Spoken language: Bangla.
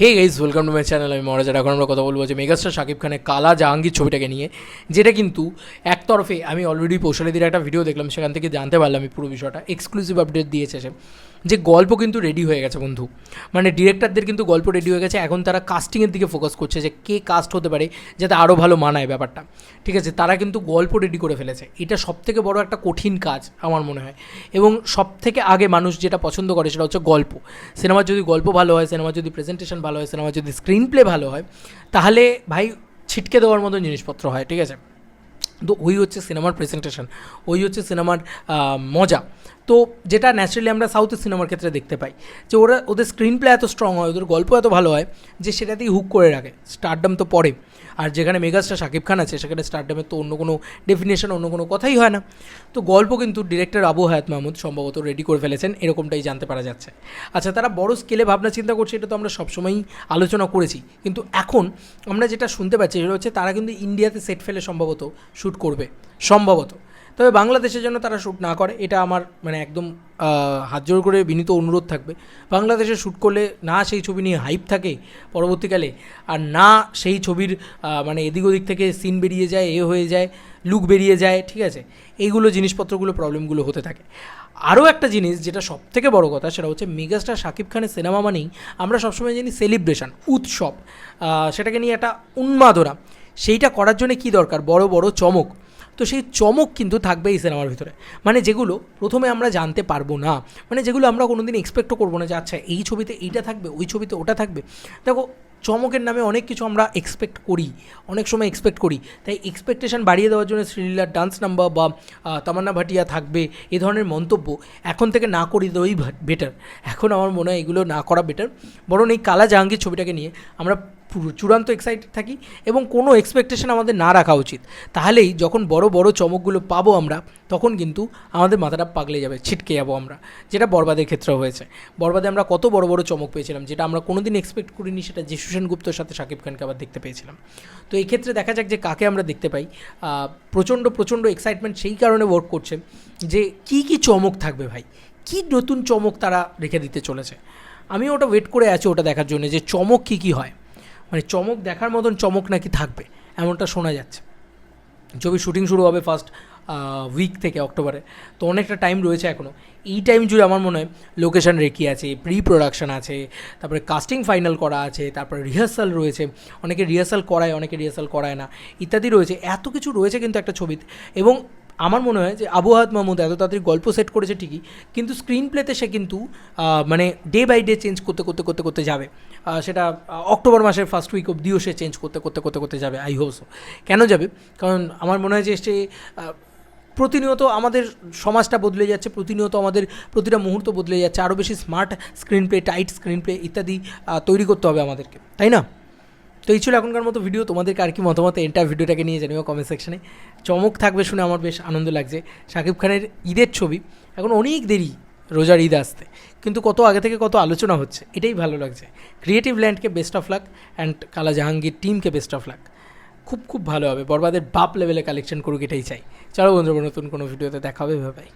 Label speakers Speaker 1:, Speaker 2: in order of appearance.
Speaker 1: Hey guys welcome to my channel আমি মহারাজার এখন আমরা কথা বলব যে মেগাস্টার শাকিব খানের কালা জাহাঙ্গীর ছবিটাকে নিয়ে, যেটা কিন্তু একতরফে আমি অলরেডি পৌশালীদের একটা ভিডিও দেখলাম, সেখান থেকে জানতে পারলাম এই পুরো বিষয়টা। এক্সক্লুসিভ আপডেট দিয়েছে সে। যে গল্প কিন্তু রেডি হয়ে গেছে বন্ধু। মানে ডিরেক্টরদের কিন্তু গল্প রেডি হয়ে গেছে। এখন তারা কাস্টিংয়ের দিকে ফোকাস করছে যে কে কাস্ট হতে পারে, যাতে আরও ভালো মানায় ব্যাপারটা। ঠিক আছে? তারা কিন্তু গল্প রেডি করে ফেলেছে। এটা সব থেকে বড় একটা কঠিন কাজ আমার মনে হয়। এবং সব থেকে আগে মানুষ যেটা পছন্দ করে সেটা হচ্ছে গল্প। সিনেমার যদি গল্প ভালো হয়, সিনেমার যদি প্রেজেন্টেশন ভালো হয়, সিনেমার যদি স্ক্রিন প্লে ভালো হয়, তাহলে ভাই ছিটকে দেওয়ার মতো জিনিসপত্র হয়, ঠিক আছে? তো ওই হচ্ছে সিনেমার প্রেজেন্টেশন ওই হচ্ছে সিনেমার মজা। তো যেটা ন্যাচারালি আমরা সাউথের সিনেমার ক্ষেত্রে দেখতে পাই, যে ওরা, ওদের স্ক্রিন প্লে এত স্ট্রং হয়, ওদের গল্প এত ভালো হয়, যে সেটাতেই হুক করে রাখে। স্টারডাম তো পড়ে। আর যেখানে মেগাস্টার শাকিব খান আছে, সেখানে স্টারডামের তো অন্য কোনো ডেফিনেশন অন্য কোনো কথাই হয় না। তো গল্প কিন্তু ডিরেক্টর আবু হায়াত মাহমুদ সম্ভবত রেডি করে ফেলেছেন, এরকমটাই জানতে পারা যাচ্ছে। আচ্ছা তারা বড় স্কেলে ভাবনা চিন্তা করছে, এটা তো আমরা সবসময়ই আলোচনা করেছি। কিন্তু এখন আমরা যেটা শুনতে পাচ্ছি, সেটা হচ্ছে তারা কিন্তু ইন্ডিয়াতে সেট ফেলে সম্ভবত শ্যুট করবে। সম্ভবত। তবে বাংলাদেশের জন্য তারা শ্যুট না করে, এটা আমার মানে একদম হাত জোর করে বিনীত অনুরোধ থাকবে। বাংলাদেশে শ্যুট করলে না সেই ছবি নিয়ে হাইপ থাকে পরবর্তীকালে, আর না সেই ছবির মানে এদিক ওদিক থেকে সিন বেরিয়ে যায়, এ হয়ে যায় লুক বেরিয়ে যায়, ঠিক আছে? এইগুলো জিনিসপত্রগুলো প্রবলেমগুলো হতে থাকে। আরও একটা জিনিস যেটা সব থেকে বড় কথা, সেটা হচ্ছে মেগাস্টার শাকিব খানের সিনেমা মানেই আমরা সবসময় জানি সেলিব্রেশন উৎসব। সেটাকে নিয়ে একটা উন্মাদনা। সেইটা করার জন্য কী দরকার? বড় বড় চমক। তো সেই চমক কিন্তু থাকবে এই সিনেমার ভিতরে। মানে যেগুলো প্রথমে আমরা জানতে পারব না মানে যেগুলো আমরা কোনোদিন এক্সপেক্টও করব না যে আচ্ছা এই ছবিতে এইটা থাকবে, ওই ছবিতে ওটা থাকবে। দেখো, চমকের নামে অনেক কিছু আমরা এক্সপেক্ট করি, অনেক সময় এক্সপেক্ট করি। তাই এক্সপেকটেশন বাড়িয়ে দেওয়ার জন্য শ্রীলীলার ডান্স নাম্বার বা তামান্না ভাটিয়া থাকবে, এ ধরনের মন্তব্য এখন থেকে না করি দেওয়াই বেটার এখন আমার মনে হয় এগুলো না করা বেটার বরং এই কালা জাহাঙ্গীর ছবিটাকে নিয়ে আমরা চূড়ান্ত এক্সাইটেড থাকি এবং কোনো এক্সপেকটেশন আমাদের না রাখা উচিত। তাহলেই যখন বড় বড় চমকগুলো পাবো আমরা, তখন কিন্তু আমাদের মাথাটা পাগলে যাবে, ছিটকে যাব আমরা, যেটা বরবাদের ক্ষেত্রেও হয়েছে। বরবাদে আমরা কত বড় বড় চমক পেয়েছিলাম, যেটা আমরা কোনোদিন এক্সপেক্ট করিনি, সেটা যিশু সেনগুপ্তর সাথে শাকিব খানকে আবার দেখতে পেয়েছিলাম। তো এই ক্ষেত্রে দেখা যাক যে কাকে আমরা দেখতে পাই। প্রচণ্ড প্রচণ্ড এক্সাইটমেন্ট সেই কারণে ওয়ার্ক করছে যে কি কি চমক থাকবে ভাই? কি নতুন চমক তারা রেখে দিতে চলেছে? আমি ওটা ওয়েট করে আছি ওটা দেখার জন্য যে চমক কী কী হয়। মানে চমক দেখার মতন চমক নাকি থাকবে, এমনটা শোনা যাচ্ছে। ছবির শুটিং শুরু হবে ফার্স্ট উইক থেকে অক্টোবরে। তো অনেকটা টাইম রয়েছে এখনও এই টাইম জুড়ে আমার মনে হয় লোকেশন রেকি আছে প্রি প্রোডাকশন আছে, তারপরে কাস্টিং ফাইনাল করা আছে, তারপরে রিহার্সাল রয়েছে। অনেকে রিহার্সাল করায়, অনেকে রিহার্সাল করায় না, ইত্যাদি রয়েছে। এত কিছু রয়েছে কিন্তু একটা ছবিতে। এবং আমার মনে হয় যে আবু হাত মাহমুদ এত তাড়াতাড়ি গল্প সেট করেছে ঠিকই, কিন্তু স্ক্রিন প্লেতে সে কিন্তু মানে ডে বাই ডে চেঞ্জ করতে করতে করতে করতে যাবে। সেটা অক্টোবর মাসের ফার্স্ট উইক অবধিও সে চেঞ্জ করতে করতে করতে করতে যাবে আই হোপসো কেন যাবে? কারণ আমার মনে হয় যে সে প্রতিনিয়ত আমাদের সমাজটা বদলে যাচ্ছে, প্রতিনিয়ত আমাদের প্রতিটা মুহূর্ত বদলে যাচ্ছে আরও বেশি smart screenplay tight screenplay ইত্যাদি তৈরি করতে হবে আমাদেরকে, তাই না? তো এই ছিল এখনকার মতো ভিডিও তোমাদেরকে আর কি মতামত এন্টার ভিডিওটাকে নিয়ে জানিও কমেন্ট সেকশনে চমক থাকবে শুনে আমার বেশ আনন্দ লাগছে। শাকিব খানের ঈদের ছবি। এখন অনেক দেরি রোজার ঈদ আসতে। কিন্তু কত আগে থেকে কত আলোচনা হচ্ছে, এটাই ভালো লাগছে। Creative ল্যান্ডকে best of luck and Kala Jahangir টিমকে বেস্ট অফ লাক খুব খুব ভালো হবে। বরবাদের বাপ লেভেলে কালেকশন করুক এটাই চাই। চলো বন্ধুরা, নতুন কোনো ভিডিওতে দেখা হবে। ভাই